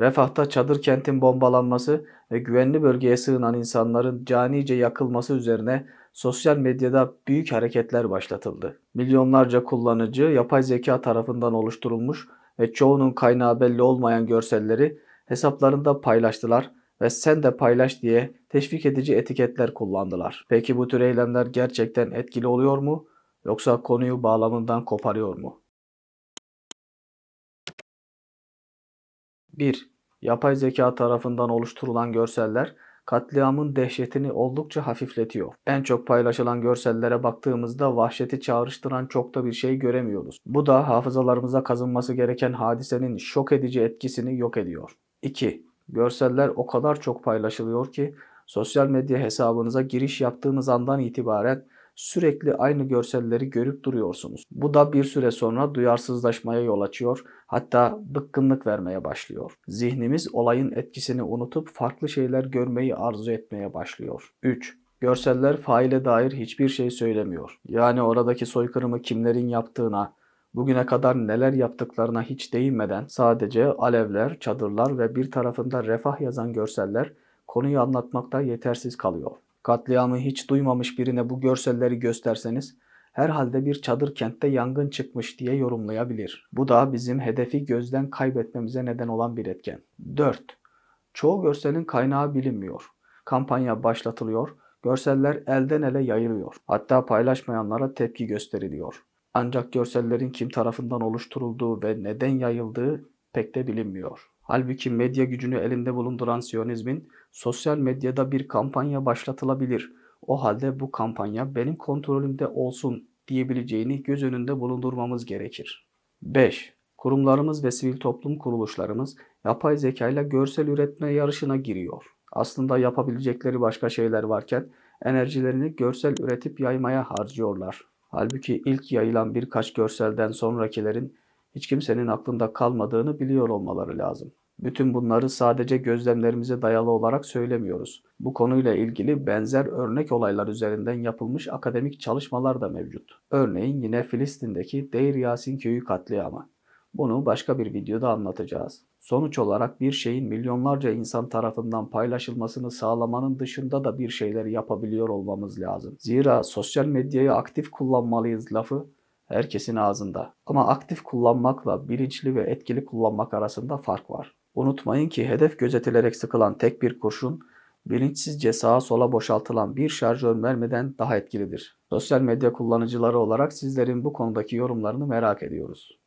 Refah'ta çadır kentin bombalanması ve güvenli bölgeye sığınan insanların canice yakılması üzerine sosyal medyada büyük hareketler başlatıldı. Milyonlarca kullanıcı yapay zeka tarafından oluşturulmuş ve çoğunun kaynağı belli olmayan görselleri hesaplarında paylaştılar ve sen de paylaş diye teşvik edici etiketler kullandılar. Peki bu tür eylemler gerçekten etkili oluyor mu yoksa konuyu bağlamından koparıyor mu? 1. Yapay zeka tarafından oluşturulan görseller katliamın dehşetini oldukça hafifletiyor. En çok paylaşılan görsellere baktığımızda vahşeti çağrıştıran çok da bir şey göremiyoruz. Bu da hafızalarımıza kazınması gereken hadisenin şok edici etkisini yok ediyor. 2. Görseller o kadar çok paylaşılıyor ki sosyal medya hesabınıza giriş yaptığınız andan itibaren sürekli aynı görselleri görüp duruyorsunuz. Bu da bir süre sonra duyarsızlaşmaya yol açıyor, hatta bıkkınlık vermeye başlıyor. Zihnimiz olayın etkisini unutup farklı şeyler görmeyi arzu etmeye başlıyor. 3. Görseller faile dair hiçbir şey söylemiyor. Yani oradaki soykırımı kimlerin yaptığına, bugüne kadar neler yaptıklarına hiç değinmeden sadece alevler, çadırlar ve bir tarafında refah yazan görseller konuyu anlatmakta yetersiz kalıyor. Katliamı hiç duymamış birine bu görselleri gösterseniz herhalde bir çadır kentte yangın çıkmış diye yorumlayabilir. Bu da bizim hedefi gözden kaybetmemize neden olan bir etken. 4. Çoğu görselin kaynağı bilinmiyor. Kampanya başlatılıyor, görseller elden ele yayılıyor. Hatta paylaşmayanlara tepki gösteriliyor. Ancak görsellerin kim tarafından oluşturulduğu ve neden yayıldığı pek de bilinmiyor. Halbuki medya gücünü elinde bulunduran Siyonizmin sosyal medyada bir kampanya başlatılabilir. O halde bu kampanya benim kontrolümde olsun diyebileceğini göz önünde bulundurmamız gerekir. 5. Kurumlarımız ve sivil toplum kuruluşlarımız yapay zeka ile görsel üretme yarışına giriyor. Aslında yapabilecekleri başka şeyler varken enerjilerini görsel üretip yaymaya harcıyorlar. Halbuki ilk yayılan birkaç görselden sonrakilerin hiç kimsenin aklında kalmadığını biliyor olmaları lazım. Bütün bunları sadece gözlemlerimize dayalı olarak söylemiyoruz. Bu konuyla ilgili benzer örnek olaylar üzerinden yapılmış akademik çalışmalar da mevcut. Örneğin yine Filistin'deki Deir Yasin köyü katliamı. Bunu başka bir videoda anlatacağız. Sonuç olarak bir şeyin milyonlarca insan tarafından paylaşılmasını sağlamanın dışında da bir şeyler yapabiliyor olmamız lazım. Zira sosyal medyayı aktif kullanmalıyız lafı herkesin ağzında. Ama aktif kullanmakla bilinçli ve etkili kullanmak arasında fark var. Unutmayın ki hedef gözetilerek sıkılan tek bir kurşun bilinçsizce sağa sola boşaltılan bir şarjör mermiden daha etkilidir. Sosyal medya kullanıcıları olarak sizlerin bu konudaki yorumlarını merak ediyoruz.